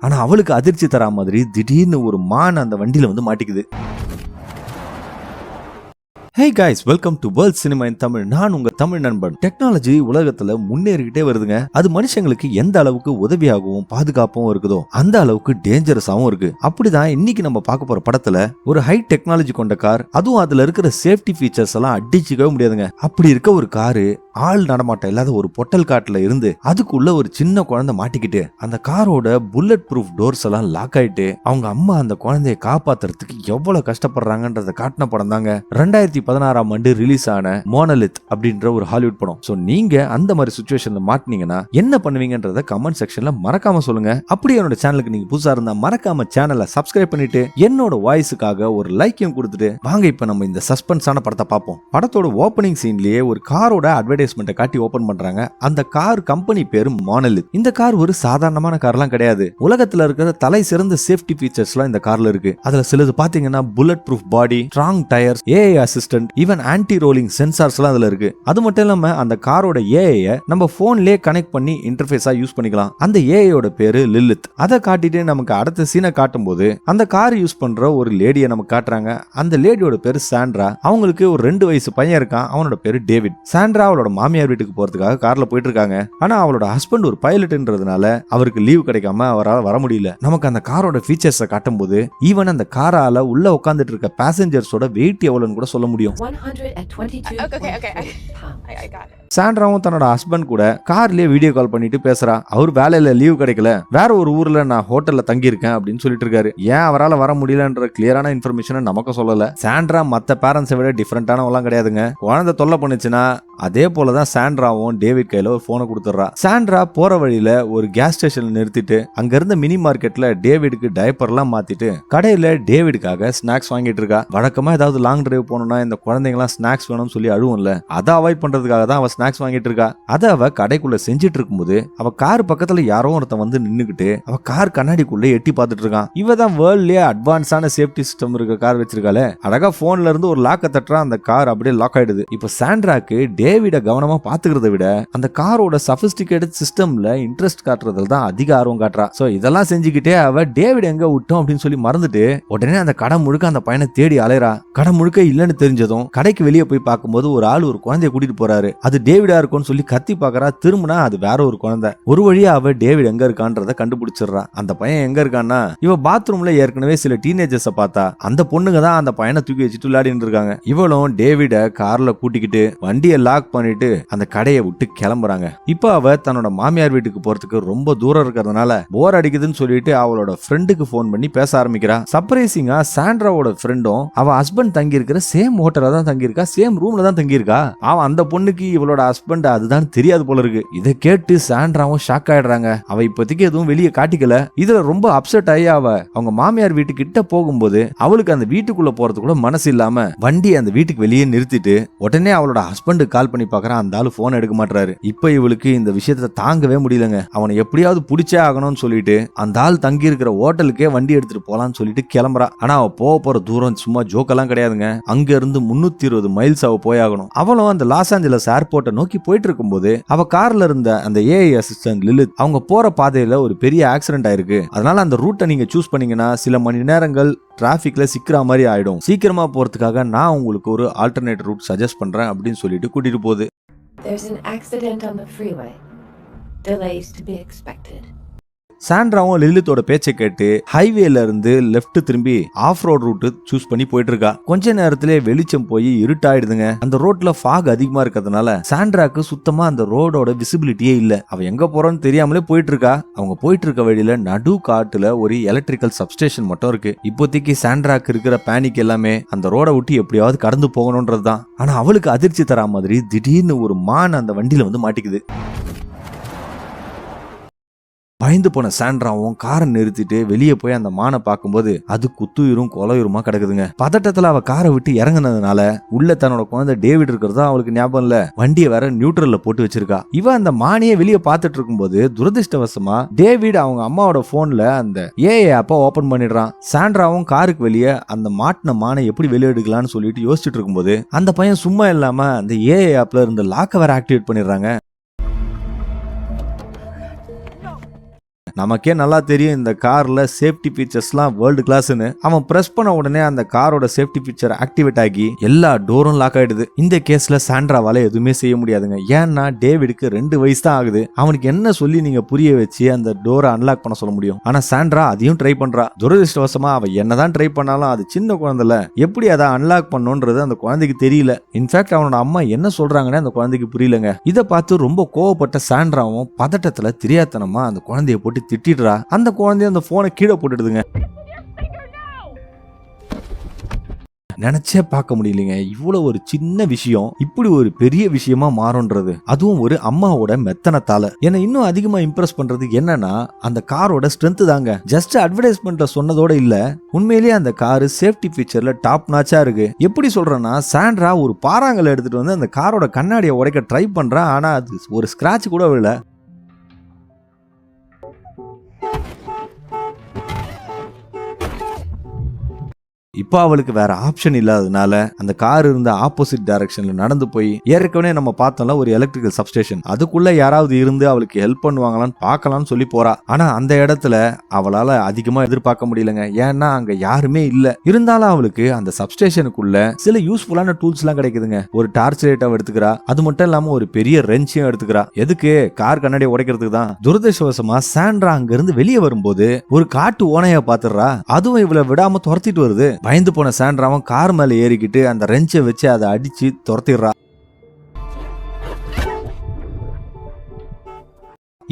ஆனா அவளுக்கு அதிர்ச்சி தரா மாதிரி திடீர்னு ஒரு மான் அந்த வண்டியில வந்து மாட்டிக்குது. Hey guys welcome to world cinema in Tamil நான் உங்க தமிழ் நண்பன். டெக்னாலஜி உலகத்துல முன்னேறிக்கிட்டே வருதுங்க. அது மனுஷங்களுக்கு எந்த அளவுக்கு உதவியாகவும் பாதுகாப்பாகவும் இருக்குதோ அந்த அளவுக்கு டேஞ்சரஸாகவும் இருக்கு. அப்படிதான் இன்னைக்கு நம்ம பார்க்க போற படத்துல ஒரு ஹை டெக்னாலஜி கொண்ட கார் அதுவும் அதுல இருக்கிற சேஃப்டி ஃபீச்சர்ஸ் எல்லாம் அடிச்சுக்கவே முடியாதுங்க. அப்படி இருக்க ஒரு காரு ஆள் நடமாட்டம் இல்லாத ஒரு பொட்டல் காட்டுல இருந்து அதுக்குள்ள ஒரு சின்ன குழந்தை மாட்டிக்கிட்டு அந்த காரோட புல்லட் ப்ரூஃப் டோர்ஸ் எல்லாம் லாக் ஆயிட்டு அவங்க அம்மா அந்த குழந்தைய காப்பாத்துறதுக்கு எவ்வளவு கஷ்டப்படுறாங்கன்றத காட்டின படம் தாங்க. ரெண்டாயிரத்தி பதினாறாம் ஆண்டு ரிலீஸ் ஆன மோனலித் அப்படின்ற ஒரு ஹாலிவுட் படம். ஸோ நீங்க அந்த மாதிரி சுச்சுவேஷன்ல மாட்டினீங்கன்னா என்ன பண்ணுவீங்கன்றத கமெண்ட் செக்ஷன்ல மறக்காம சொல்லுங்க. அப்படி என்னோட சேனலுக்கு நீங்க புதுசா இருந்தா மறக்காம சேனலை சப்ஸ்கிரைப் பண்ணிட்டு என்னோட வாய்ஸுக்காக ஒரு லைக்கையும் கொடுத்துட்டு வாங்க இப்ப நம்ம இந்த சஸ்பென்ஸான படத்தை பார்ப்போம். படத்தோட ஓப்பனிங் சீன்லயே ஒரு காரோட அட்வர்டைஸ்மெண்ட்டை காட்டி ஓபன் பண்றாங்க. அந்த கார் கம்பெனி பேரு மானலித் இந்த கார் ஒரு சாதாரணமான கார்லாம் கிடையாது. உலகத்துல இருக்கிற தலை சிறந்த சேஃப்டி ஃபீச்சர்ஸ்லாம் இந்த கார்ல இருக்கு. அதுல சிலது பாத்தீங்கன்னா bullet proof body strong tyres AI assistant even anti rolling sensors எல்லாம் அதுல இருக்கு. அது மட்டும் இல்லாம அந்த காரோட ஏஐ நம்ம போன்லயே கனெக்ட் பண்ணி இன்டர்ஃபேஸா யூஸ் பண்ணிக்கலாம். அந்த ஏஐயோட பேரு லில்லித் அதை காட்டிட்டு நமக்கு அடுத்த சீனை காட்டும் போது அந்த கார் யூஸ் பண்ற ஒரு லேடியை நமக்கு காட்டுறாங்க. அந்த லேடியோட பேரு சாண்ட்ரா அவங்களுக்கு ஒரு ரெண்டு வயசு பையன் இருக்கான். அவனோட பேரு டேவிட் சாண்ட்ரா அவளோட மாமியார் வீட்டுக்கு போறதுக்காக கார்ல போயிட்டு இருக்காங்க ஆனா அவளோட ஹஸ்பண்ட் ஒரு பைலட்ன்றதுனால அவருக்கு லீவ் கிடைக்காம அவரால் வர முடியல. நமக்கு அந்த காரோட ஃபீச்சர்ஸை காட்டும் போது ஈவன் அந்த காரால உள்ள உட்காந்துட்டு இருக்க பேசஞ்சர்ஸோட வெயிட் எவ்வளவுன்னு கூட சொல்ல முடியும். சாண்ட்ராவும் தன்னோட ஹஸ்பண்ட் கூட கார்லயே வீடியோ கால் பண்ணிட்டு பேசுறா. அவர் வேலையில லீவ் கிடைக்கல. வேற ஒரு ஊர்ல நான் ஹோட்டல்ல தங்கி இருக்கேன் அப்படின்னு சொல்லிட்டு இருக்காரு. ஏன் அவரால் வர முடியலன்ற கிளியரான இன்ஃபர்மேஷனை நமக்கு சொல்லல. சாண்ட்ரா மத்த பேரண்ட்ஸை விட டிஃப்ரெண்டானவங்களாம் கிடையாதுங்க. குழந்தை தொல்லை பண்ணுச்சுன்னா அதே போலதான் சாண்ட்ராவும் டேவிட் கையில ஒரு போனை கொடுத்துட்றா. சாண்ட்ரா போற வழியில ஒரு கேஸ் ஸ்டேஷன்ல நிறுத்திட்டு அங்க இருந்த மினி மார்க்கெட்ல டேவிடுக்கு டைப்பர்லாம் மாத்திட்டு கடையில டேவிடுக்காக ஸ்நாக்ஸ் வாங்கிட்டு இருக்கா. வழக்கமா ஏதாவது லாங் டிரைவ் போனோம்னா இந்த குழந்தைங்கலாம் ஸ்நாக்ஸ் வேணும்னு சொல்லி அழுவும்ல. அதை அவாய்ட் பண்றதுக்காக தான் அவன் ஸ்நாக்ஸ் வாங்கிட்டு இருக்கா அதை அவ கடைக்குள்ள செஞ்சுட்டு இருக்கும்போது அவ கார் பக்கத்துல யாரோ ஒருத்தன் வந்து நின்னுக்கிட்டு அவ கார் கண்ணாடிக்குள்ள எட்டி பார்த்துட்டு இருக்கான் இவ தான் வேர்ல்ட்லயே அட்வான்ஸான சேஃப்டி சிஸ்டம் இருக்க கார் வச்சிருக்கால அழகா போன்ல இருந்து ஒரு லாக்க தட்டுறா அந்த கார் அப்படியே லாக் ஆயிடுது. இப்ப சாண்ட்ராக்கு டேவிட கவனமா பாத்துக்கிறத விட அந்த காரோட சபிஸ்டிகேட்டட் சிஸ்டம்ல இன்ட்ரெஸ்ட் காட்டுறதுல தான் அதிக ஆர்வம் காட்டுறா. சோ இதெல்லாம் செஞ்சுக்கிட்டே அவ டேவிட் எங்க விட்டோம்? அப்படின்னு சொல்லி மறந்துட்டு உடனே அந்த கடை முழுக்க அந்த பையனை தேடி அலையறா கடை முழுக்க இல்லைன்னு தெரிஞ்சதும் கடைக்கு வெளியே போய் பார்க்கும்போது ஒரு ஆள் ஒரு குழந்தைய கூட்டிட்டு போறாரு. அது டேவிடா இருக்கும்னு சொல்லி கத்தி பாக்குறா திரும்பினா அது வேற ஒரு குழந்தை. ஒரு வழியா அவ டேவிட் எங்க இருக்கான்றத கண்டுபிடிச்சிடுறா. அந்த பையன் எங்க இருக்கான்னா இவ பாத்ரூம்ல ஏற்கனவே சில டீனேஜர்ஸ பார்த்தா. அந்த பொண்ணுங்க தான் அந்த பையனை தூக்கி வச்சுட்டு விளையாடிட்டு இருக்காங்க. இவளும் டேவிட கார்ல கூட்டிக்கிட்டு வண்டியை லாக் பண்ணிட்டு அந்த கடையை விட்டு கிளம்புறாங்க. இப்ப அவ தன்னோட மாமியார் வீட்டுக்கு போறதுக்கு ரொம்ப தூரம் இருக்கிறதுனால போர் அடிக்குதுன்னு சொல்லிட்டு அவளோட ஃப்ரெண்டுக்கு போன் பண்ணி பேச ஆரம்பிக்கிறா. சர்ப்ரைசிங்கா சாண்ட்ராவோட ஃப்ரெண்டும் அவ ஹஸ்பண்ட் தங்கி இருக்கிற சேம் ஹோட்டல்ல தான் தங்கியிருக்கா சேம் ரூம்ல தான் தங்கியிருக்கா. அவன் அந்த பொண்ணுக்கு இவளோட ஹஸ்பண்ட் அதுதான் தெரியாது போல இருக்கு. இதை கேட்டு சாண்ட்ராவும் ஷாக் ஆயிடுறாங்க. அவ இப்போதைக்கு எதுவும் வெளியே காட்டிக்கல. இதுல ரொம்ப அப்செட் ஆகி அவ. அவங்க மாமியார் வீட்டு கிட்ட போகும்போது அவளுக்கு அந்த வீட்டுக்குள்ள போறது கூட மனசு இல்லாம வண்டியை அந்த வீட்டுக்கு வெளியே நிறுத்திட்டு உடனே அவளோட ஹஸ்பண்டுக்கு கால் பண்ணி பாக்குறான் அந்த ஆளு போன் எடுக்க மாட்டாரு இப்ப இவளுக்கு இந்த விஷயத்த தாங்கவே முடியலங்க. அவனை எப்படியாவது பிடிச்சே ஆகணும்னு சொல்லிட்டு அந்த ஆள் தங்கி இருக்கிற ஹோட்டலுக்கே வண்டி எடுத்துட்டு போலாம்னு சொல்லிட்டு கிளம்புறா. ஆனா அவ போக போற தூரம் சும்மா ஜோக்கெல்லாம் கிடையாதுங்க. அங்க இருந்து முன்னூத்தி இருபது மைல்ஸ் அவ போயாகணும். அவளும் அந்த லாஸ் ஏஞ்சலஸ் ஏர்போர்ட்டை நோக்கி போயிட்டு இருக்கும்போது அவ கார்ல இருந்த அந்த ஏஐ அசிஸ்டன்ட் லிலித் அவங்க போற பாதையில ஒரு பெரிய ஆக்சிடென்ட் ஆயிருக்கு அதனால அந்த ரூட்டை நீங்க சூஸ் பண்ணீங்கன்னா சில மணி நேரங்கள் டிராஃபிக்ல சிக்கிற மாதிரி ஆயிடும் சீக்கிரமா போறதுக்காக நான் உங்களுக்கு ஒரு ஆல்டர்னேட் ரூட் சஜஸ்ட் பண்றேன் அப்படின்னு சொல்லிட்டு கூட்டிட்டு போகுது There's an accident on the freeway. Delays to be expected. சாண்ட்ராவும் லில்லித்தோட பேச்சை கேட்டு ஹைவேல இருந்து லெஃப்ட் திரும்பி ஆஃப் ரோட் ரூட் சூஸ் பண்ணி போயிட்டு இருக்கா கொஞ்ச நேரத்திலே வெளிச்சம் போய் இருட்டாயிடுதுங்க. அந்த ரோட்ல ஃபாக் அதிகமா இருக்கிறதுனால சாண்ட்ராக்கு சுத்தமா அந்த ரோடோட விசிபிலிட்டியே இல்ல. அவ எங்க போறோன்னு தெரியாமலே போயிட்டு இருக்கா அவங்க போயிட்டு இருக்க வழியில நடு காட்டுல ஒரு எலக்ட்ரிக்கல் சப்ஸ்டேஷன் மட்டும் இருக்கு. இப்போதைக்கு சாண்ட்ராக்கு இருக்கிற பேனிக் எல்லாமே அந்த ரோட விட்டு எப்படியாவது கடந்து போகணும்ன்றதுதான். ஆனா அவளுக்கு அதிர்ச்சி தரா மாதிரி திடீர்னு ஒரு மான் அந்த வண்டியில வந்து மாட்டிக்குது. பயந்து போன சாண்ட்ராவும் காரை நிறுத்திட்டு வெளியே போய் அந்த மானை பார்க்கும்போது அது குத்துயிரும் கொலையுருமா கிடக்குதுங்க. பதட்டத்துல அவ காரை விட்டு இறங்குனதுனால உள்ள தன்னோட குழந்தை டேவிட் இருக்கிறதா அவளுக்கு ஞாபகம் இல்ல. வண்டியை வேற நியூட்ரல்ல போட்டு வச்சிருக்கா. இவ அந்த மானையே வெளியே பார்த்துட்டு இருக்கும்போது துரதிருஷ்டவசமா டேவிட் அவங்க அம்மாவோட போன்ல அந்த ஏஐ ஆப்பை ஓபன் பண்ணிடுறான். சாண்ட்ராவும் காருக்கு வெளியே அந்த மாட்டின மானை எப்படி வெளியே எடுக்கலாம்னு சொல்லிட்டு யோசிச்சுட்டு இருக்கும்போது அந்த பையன் சும்மா இல்லாம அந்த ஏஐ ஆப்ல இருந்த லாக்க வேற ஆக்டிவேட் பண்ணிடுறாங்க. நமக்கே நல்லா தெரியும் இந்த காரில் சேஃப்டி ஃபீச்சர்ஸ்லாம் வேர்ல்டு கிளாஸ்னு அவன் ப்ரெஸ் பண்ண உடனே அந்த காரோட சேஃப்டி ஃபீச்சர் ஆக்டிவேட் ஆகி எல்லா டோரும் லாக் ஆயிடுது. இந்த கேஸில் சாண்ட்ராவால் எதுவுமே செய்ய முடியாதுங்க. ஏன்னா டேவிடுக்கு ரெண்டு வயசு தான் ஆகுது. அவனுக்கு என்ன சொல்லி நீங்கள் புரிய வச்சு அந்த டோரை அன்லாக் பண்ண சொல்ல முடியும்? ஆனால் சாண்ட்ரா அதையும் ட்ரை பண்ணுறா துரதிருஷ்டவசமா அவள் என்னதான் ட்ரை பண்ணாலும் அது சின்ன குழந்தைல. எப்படி அதை அன்லாக் பண்ணுன்றது அந்த குழந்தைக்கு தெரியல. இன்ஃபேக்ட் அவனோட அம்மா என்ன சொல்றாங்கன்னு அந்த குழந்தைக்கு புரியலங்க. இதை பார்த்து ரொம்ப கோவப்பட்ட சாண்ட்ராவும் பதட்டத்தில் தெரியாத்தனமா அந்த குழந்தைய போட்டு திட்டிடுறா. அந்த குழந்தைய அந்த ஃபோனை கீழே போட்டுடுதுங்க. நினைச்சே பார்க்க முடியலைங்க. இவ்வளவு ஒரு சின்ன விஷயம் இப்படி ஒரு பெரிய விஷயமா மாறும்ன்றது. அதுவும் ஒரு அம்மாவோட மெத்தனத்தால. என்னை இன்னும் அதிகமா இம்ப்ரெஸ் பண்றது என்னன்னா அந்த காரோட ஸ்ட்ரென்த் தாங்க. ஜஸ்ட் அட்வர்டைஸ்மெண்ட்ல சொன்னதோட இல்ல உண்மையிலேயே அந்த காரு சேஃப்டி ஃபீச்சர்ல டாப் நாச்சா இருக்கு. எப்படி சொல்றேன்னா சாண்ட்ரா ஒரு பாறாங்கல் எடுத்துட்டு வந்து அந்த காரோட கண்ணாடியை உடைக்க ட்ரை பண்றா. ஆனா அது ஒரு ஸ்கிராட்ச் கூட விழல. இப்போ அவளுக்கு வேற ஆப்ஷன் இல்லாததுனால அந்த கார் இருந்த ஆப்போசிட் டைரக்ஷன்ல நடந்து போய் ஏற்கனவே நம்ம பார்த்தோம்ல ஒரு எலக்ட்ரிக்கல் சப்ஸ்டேஷன் அதுக்குள்ள யாராவது இருந்து அவளுக்கு ஹெல்ப் பண்ணுவாங்களான்னு பார்க்கலாம்னு சொல்லி போறா. ஆனா அந்த இடத்துல அவளால அதிகமா எதிர்பார்க்க முடியலங்க. ஏன்னா அங்க யாருமே இல்ல. இருந்தாலும் அவளுக்கு அந்த சப்ஸ்டேஷனுக்குள்ள சில யூஸ்ஃபுல்லான டூல்ஸ் எல்லாம் கிடைக்குதுங்க. ஒரு டார்ச் லைட்டை எடுத்துக்கிறா. அது மட்டும் இல்லாம ஒரு பெரிய ரெஞ்சையும் எடுத்துக்கிறா. எதுக்கு? கார் கண்ணாடியை உடைக்கிறதுக்கு தான். துரதிருஷ்டவசமா சாண்ட்ரா அங்க இருந்து வெளியே வரும்போது ஒரு காட்டு ஓனைய பாத்துறா அதுவும் இவளை விடாம துரத்திட்டு வருது. பயந்து போன சாண்ட்ராவும் கார் மேல ஏறிக்கிட்டு அந்த ரெஞ்சை வச்சு அதை அடிச்சு துரத்திடுறா.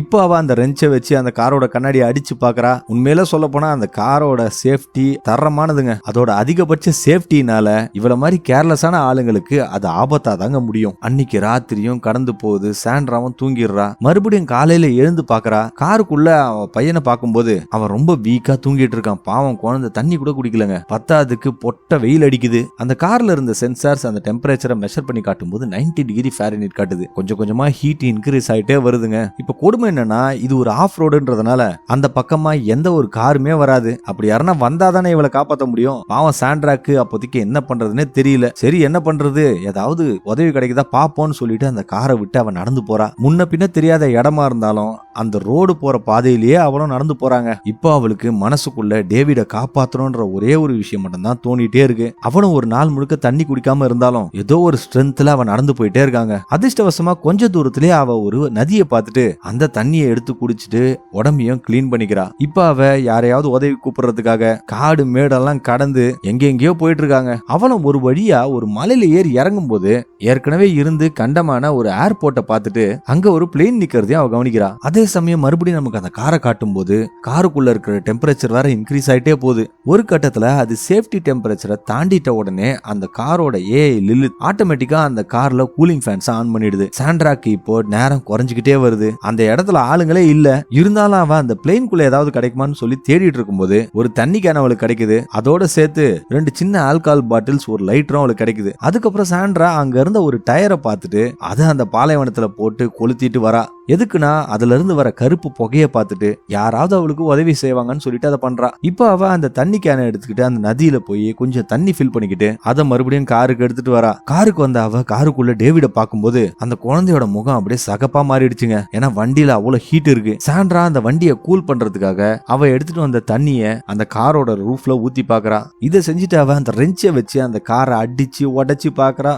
இப்போ அவள் அந்த ரெஞ்சை வச்சு அந்த காரோட கண்ணாடியை அடிச்சு பார்க்குறா. உண்மையில சொல்ல போனால் அந்த காரோட சேஃப்டி தரமானதுங்க. அதோட அதிகபட்ச சேஃப்டினால இவளை மாதிரி கேர்லெஸ்ஸான ஆளுங்களுக்கு அது ஆபத்தாக தாங்க முடியும். அன்னைக்கு ராத்திரியும் கடந்து போகுது சாண்ட்ராவும் தூங்கிடுறா. மறுபடியும் காலையில் எழுந்து பார்க்குறா. காருக்குள்ள அவன் பையனை பார்க்கும்போது அவன் ரொம்ப வீக்காக தூங்கிட்டு இருக்கான். பாவம் குழந்தை தண்ணி கூட குடிக்கலங்க. பத்தாவதுக்கு பொட்ட வெயில் அடிக்குது. அந்த கார்ல இருந்த சென்சார்ஸ் அந்த டெம்பரேச்சரை மெஷர் பண்ணி காட்டும்போது 90 டிகிரி ஃபேரனைட் காட்டுது. கொஞ்சம் கொஞ்சமாக ஹீட் இன்க்ரீஸ் ஆகிட்டே வருதுங்க. இப்போ கொடுமை என்னன்னா இது ஒரு ஆஃப் ரோடுன்றதுனால அந்த பக்கமா எந்த ஒரு காருமே வராது. அப்படி யாருன்னா வந்தாதானே இவளை காப்பாத்த முடியும்? பாவம் சாண்ட்ராக்கு அப்போதைக்கு என்ன பண்றதுன்னே தெரியல. சரி என்ன பண்றது? ஏதாவது உதவி கிடைக்குதா? பாப்போம்னு சொல்லிட்டு அந்த காரை விட்டு அவன் நடந்து போறா. முன்ன பின்ன தெரியாத இடமா இருந்தாலும் அந்த ரோடு போற பாதையிலேயே அவளும் நடந்து போறாங்க. இப்போ அவளுக்கு மனசுக்குள்ள டேவிட காப்பாத்தணும்ன்ற ஒரே ஒரு விஷயம் மட்டும்தான் தோண்டிட்டே இருக்கு. அவனும் ஒரு நாள் முழுக்க தண்ணி குடிக்காம இருந்தாலும் ஏதோ ஒரு ஸ்ட்ரென்த்ல அவன் நடந்து போயிட்டே இருக்காங்க. அதிர்ஷ்டவசமா கொஞ்ச தூரத்திலேயே அவ ஒரு நதியை பார்த்துட்டு அந்த தண்ணியை எடுத்து குடிச்சிட்டு உடம்பையும் க்ளீன் பண்ணிக்கிறா. இப்ப அவ யாரையாவது உதவி கூப்பிடுறதுக்காக காடு மேடெல்லாம் கடந்து எங்கெங்கேயோ போயிட்டு இருக்காங்க அவளும் ஒரு வழியா ஒரு மலையில ஏறி இறங்கும் போது ஏற்கனவே இருந்து கண்டமான ஒரு ஏர்போர்ட்டை பார்த்துட்டு அங்க ஒரு பிளேன் நிக்கிறதையும் அவ கவனிக்கிறா. அதே சமயம் மறுபடியும் நமக்கு அந்த காரை காட்டும் போது காருக்குள்ள இருக்கிற டெம்பரேச்சர் வேற இன்க்ரீஸ் ஆயிட்டே போகுது. ஒரு கட்டத்துல அது சேஃப்டி டெம்பரேச்சரை தாண்டிட்ட உடனே அந்த காரோட ஏஐ லில்லு ஆட்டோமேட்டிக்கா அந்த கார்ல கூலிங் ஃபேன்ஸ் ஆன் பண்ணிடுது. சாண்ட்ராக்கு இப்போ நேரம் குறைஞ்சிக்கிட்டே வருது. அந்த இடத்துல ஆளுங்களே இல்ல. இருந்தாலும் அவன் அந்த பிளேன்குள்ள ஏதாவது கிடைக்குமான்னு சொல்லி தேடிட்டு இருக்கும்போது ஒரு தண்ணி கேன் அவளுக்கு கிடைக்குது. அதோட சேர்த்து ரெண்டு சின்ன ஆல்கால் பாட்டில்ஸ் ஒரு லைட்டரும் அவளுக்கு கிடைக்குது. அதுக்கப்புறம் சாண்ட்ரா அங்க இருந்த ஒரு டயரை பார்த்துட்டு அதை அந்த பாலைவனத்துல போட்டு கொளுத்திட்டு வரா. எதுக்குன்னா அதுல இருந்து வர கருப்பு புகையை பார்த்துட்டு யாராவது அவளுக்கு உதவி செய்வாங்கன்னு சொல்லிட்டு அதை பண்றா. இப்போ அவ அந்த தண்ணி கேனை எடுத்துக்கிட்டு அந்த நதியில போய் கொஞ்சம் தண்ணி ஃபில் பண்ணிக்கிட்டு அதை மறுபடியும் காருக்கு எடுத்துட்டு வரா. காருக்கு வந்த அவ காருக்குள்ள டேவிட பார்க்கும்போது அந்த குழந்தையோட முகம் அப்படியே சகப்பா மாறிடுச்சுங்க. ஏன்னா வண்டியில அவ்வளவு ஹீட் இருக்கு. சாண்ட்ரா அந்த வண்டியை கூல் பண்றதுக்காக அவ எடுத்துட்டு வந்த தண்ணிய அந்த காரோட ரூஃப்ல ஊத்தி பாக்குறா இதை செஞ்சுட்டு அவ அந்த ரெஞ்சை வச்சு அந்த காரை அடிச்சு உடச்சு பாக்குறா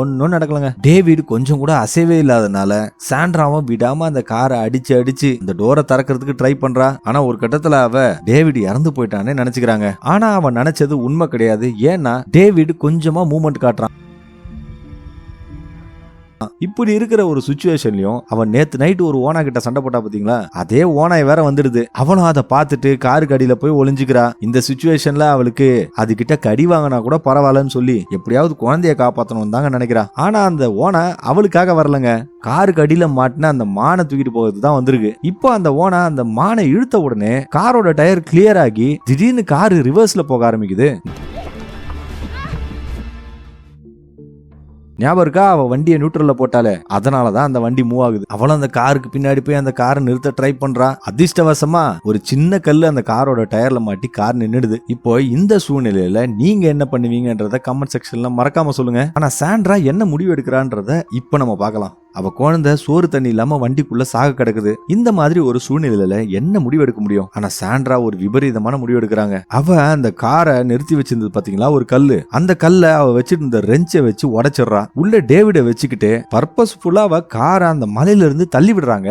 ஒன்னும் நடக்கலங்க. டேவிட் கொஞ்சம் கூட அசைவே இல்லாதனால சாண்ட்ராவும் விடாம அந்த காரை அடிச்சு அடிச்சு இந்த டோரை திறக்கிறதுக்கு ட்ரை பண்றா. ஆனா ஒரு கட்டத்துல அவ டேவிட் இறந்து போயிட்டானே நினைச்சுக்கிறாங்க. ஆனா அவன் நினைச்சது உண்மை கிடையாது. ஏன்னா டேவிட் கொஞ்சமா மூமெண்ட் காட்டுறான். இப்படி இருக்கிற ஒரு சுச்சுவேஷன்லயும் அவன் நேத்து நைட் ஒரு ஓனா கிட்ட சண்டை போட்டா பாத்தீங்களா? அதே ஓனாய் வேற வந்துடுது. அவனும் அதை பார்த்துட்டு காருக்கு அடியில போய் ஒளிஞ்சுக்கிறா. இந்த சுச்சுவேஷன்ல அவளுக்கு அது கிட்ட கடி வாங்கினா கூட பரவாயில்லன்னு சொல்லி எப்படியாவது குழந்தைய காப்பாத்தணும் தாங்க நினைக்கிறா. ஆனா அந்த ஓனை அவளுக்காக வரலங்க. காருக்கு அடியில மாட்டின அந்த மானை தூக்கிட்டு போகிறது தான் வந்திருக்கு. இப்போ அந்த ஓனா அந்த மானை இழுத்த உடனே காரோட டயர் கிளியர் ஆகி திடீர்னு காரு ரிவர்ஸ்ல போக ஆரம்பிக்குது. ஞாபகம் இருக்கா? அவ வண்டியை நியூட்ரல்ல போட்டாலே. அதனாலதான் அந்த வண்டி மூவ் ஆகுது. அவளும் அந்த காருக்கு பின்னாடி போய் அந்த காரை நிறுத்த ட்ரை பண்றா. அதிர்ஷ்டவசமா ஒரு சின்ன கல்லு அந்த காரோட டயர்ல மாட்டி கார் நின்னுடுது. இப்போ இந்த சூழ்நிலையில நீங்க என்ன பண்ணுவீங்கன்றத கமெண்ட் செக்ஷன்ல மறக்காம சொல்லுங்க. ஆனா சாண்ட்ரா என்ன முடிவு எடுக்கிறான்றத இப்ப நம்ம பார்க்கலாம். அவ குழந்தை சோறு தண்ணி இல்லாம வண்டிக்குள்ள சாக கிடக்குது. இந்த மாதிரி ஒரு சூழ்நிலையில என்ன முடிவெடுக்க முடியும்? ஆனா சாண்ட்ரா ஒரு விபரீதமான முடிவு எடுக்கிறாங்க அவ அந்த காரை நிறுத்தி வச்சிருந்தது பாத்தீங்களா? ஒரு கல்லு. அந்த கல்லை அவ வச்சிருந்த ரெஞ்சை வச்சு உடைச்சிடுறா. உள்ள டேவிட வச்சுக்கிட்டு பர்பஸ்ஃபுல்லா அவ காரை அந்த மலையில இருந்து தள்ளி விடுறாங்க.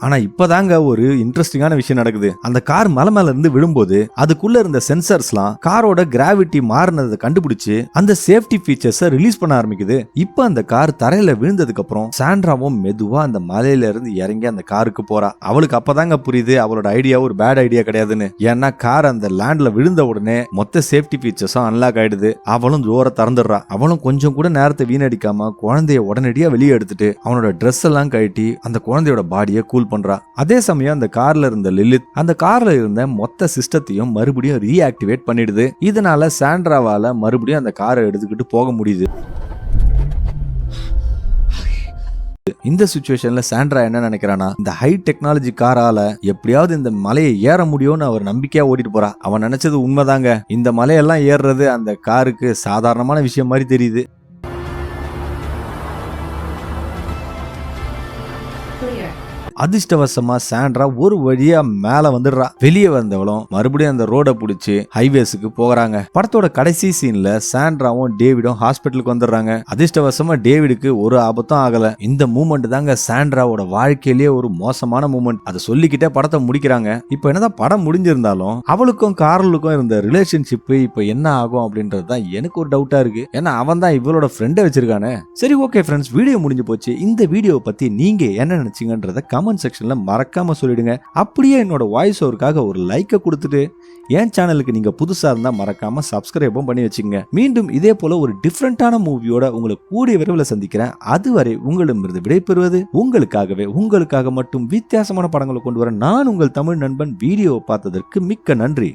ஆனா இப்பதாங்க ஒரு இன்ட்ரெஸ்டிங்கான விஷயம் நடக்குது. அந்த கார் மலை மேல இருந்து விழும்போது அதுக்குள்ள இருந்த சென்சர்ஸ்லாம் காரோட கிராவிட்டி மாறினதை கண்டுபிடிச்சு அந்த சேஃப்டி ஃபீச்சர்ஸை ரிலீஸ் பண்ண ஆரம்பிக்குது. இப்போ அந்த கார் தரையில விழுந்ததுக்கு அப்புறம் சாண்ட்ராவும் மெதுவா அந்த மலையில இருந்து இறங்கி அந்த காருக்கு போறா. அவளுக்கு அப்பதாங்க புரியுது அவளோட ஐடியா ஒரு பேட் ஐடியா கிடையாதுன்னு. ஏன்னா கார் அந்த லேண்ட்ல விழுந்த உடனே மொத்த சேஃப்டி ஃபீச்சர்ஸும் அன்லாக் ஆயிடுது. அவளும் ஜோர திறந்துடுறா. அவளும் கொஞ்சம் கூட நேரத்தை வீணடிக்காம குழந்தைய உடனடியா வெளியே எடுத்துட்டு அவனோட ட்ரெஸ் எல்லாம் கழட்டி அந்த குழந்தையோட பாடியை கூல் பண்றா. அதே சமயம் அந்த கார்ல இருந்த லிலித் அந்த கார்ல இருந்த மொத்த சிஸ்டத்தையும் மறுபடியும் ரீஆக்டிவேட் பண்ணிடுது. இதனால சாண்ட்ராவால மறுபடியும் அந்த காரை எடுத்துக்கிட்டு போக முடியுது. இந்த சுச்சுவேஷன்ல சாண்ட்ரா என்ன நினைக்கிறானா இந்த ஹை டெக்னாலஜி காரால எப்படியாவது இந்த மலையை ஏற முடியும்னு அவர் நம்பிக்கையா ஓடிட்டு போறா. அவன் நினைச்சது உண்மைதாங்க. இந்த மலையெல்லாம் ஏறுறது அந்த காருக்கு சாதாரணமான விஷயம் மாதிரி தெரியுது. அதிர்ஷ்டவசமா சாண்ட்ரா ஒரு வழியா மேல வந்துடுறா. வெளியே வந்தவளும் மறுபடியும் அந்த ரோட புடிச்சு ஹைவேஸுக்கு போகிறாங்க. படத்தோட கடைசி சீன்ல சாண்ட்ராவும் டேவிடும் ஹாஸ்பிட்டலுக்கு வந்துடுறாங்க. அதிர்ஷ்டவசமா டேவிடுக்கு ஒரு ஆபத்தும் ஆகல. இந்த மூமெண்ட் தாங்க சாண்ட்ராவோட வாழ்க்கையிலேயே ஒரு மோசமான மூமெண்ட் அதை சொல்லிக்கிட்டே படத்தை முடிக்கிறாங்க. இப்போ என்னதான் படம் முடிஞ்சிருந்தாலும் அவளுக்கும் கார்லுக்கும் இருந்த ரிலேஷன்ஷிப் இப்போ என்ன ஆகும் அப்படின்றது தான் எனக்கு ஒரு டவுட்டா இருக்கு. ஏன்னா அவன் தான் இவளோட ஃப்ரெண்டை வச்சிருக்கானே. சரி ஓகே ஃப்ரெண்ட்ஸ் வீடியோ முடிஞ்சு போச்சு. இந்த வீடியோவை பத்தி நீங்க என்ன நினைச்சீங்கன்றத கமெண்ட் செக்ஷன்ல மறக்காம சொல்லிடுங்க. அப்படியே என்னோட வாய்ஸ் ஓவருக்காக ஒரு லைக்கை கொடுத்துட்டு என் சேனலுக்கு நீங்க புதுசா இருந்தால் மறக்காம சப்ஸ்கிரைபும் பண்ணி வச்சுங்க மீண்டும் இதே போல ஒரு டிஃப்ரெண்ட்டான மூவியோட உங்களை கூடிய விரைவில் சந்திக்கிறேன். அதுவரை உங்களிடமிருந்து விடைபெறுவது உங்களுக்காகவே. உங்களுக்காக மட்டும் வித்தியாசமான படங்களை கொண்டு வர நான் உங்கள் தமிழ் நண்பன். வீடியோவை பார்த்ததற்கு மிக்க நன்றி.